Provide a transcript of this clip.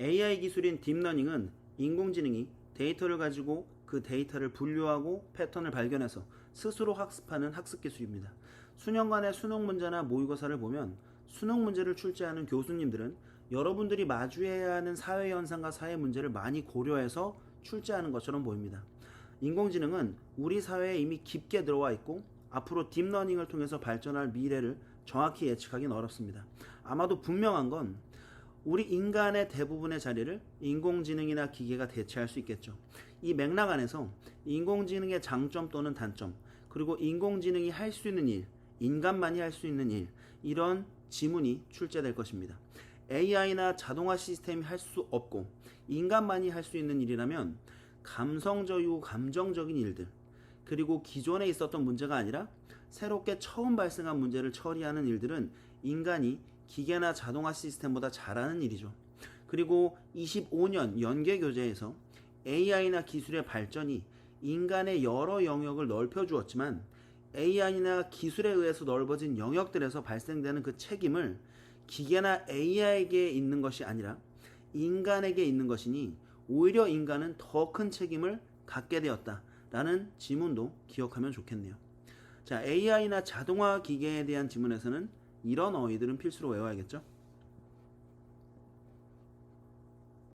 AI 기술인 딥러닝은 인공지능이 데이터를 가지고 그 데이터를 분류하고 패턴을 발견해서 스스로 학습하는 학습 기술입니다. 수년간의 수능 문제나 모의고사를 보면 수능 문제를 출제하는 교수님들은 여러분들이 마주해야 하는 사회 현상과 사회 문제를 많이 고려해서 출제하는 것처럼 보입니다. 인공지능은 우리 사회에 이미 깊게 들어와 있고 앞으로 딥러닝을 통해서 발전할 미래를 정확히 예측하기는 어렵습니다. 아마도 분명한 건 우리 인간의 대부분의 자리를 인공지능이나 기계가 대체할 수 있겠죠. 이 맥락 안에서 인공지능의 장점 또는 단점, 그리고 인공지능이 할 수 있는 일, 인간만이 할 수 있는 일, 이런 지문이 출제될 것입니다. AI나 자동화 시스템이 할 수 없고 인간만이 할 수 있는 일이라면 감성적이고 감정적인 일들, 그리고 기존에 있었던 문제가 아니라 새롭게 처음 발생한 문제를 처리하는 일들은 인간이 기계나 자동화 시스템보다 잘하는 일이죠. 그리고 25년 연계 교재에서 AI나 기술의 발전이 인간의 여러 영역을 넓혀 주었지만 AI나 기술에 의해서 넓어진 영역들에서 발생되는 그 책임을 기계나 AI에게 있는 것이 아니라 인간에게 있는 것이니 오히려 인간은 더 큰 책임을 갖게 되었다라는 지문도 기억하면 좋겠네요. 자, AI나 자동화 기계에 대한 지문에서는 이런 어휘들은 필수로 외워야겠죠?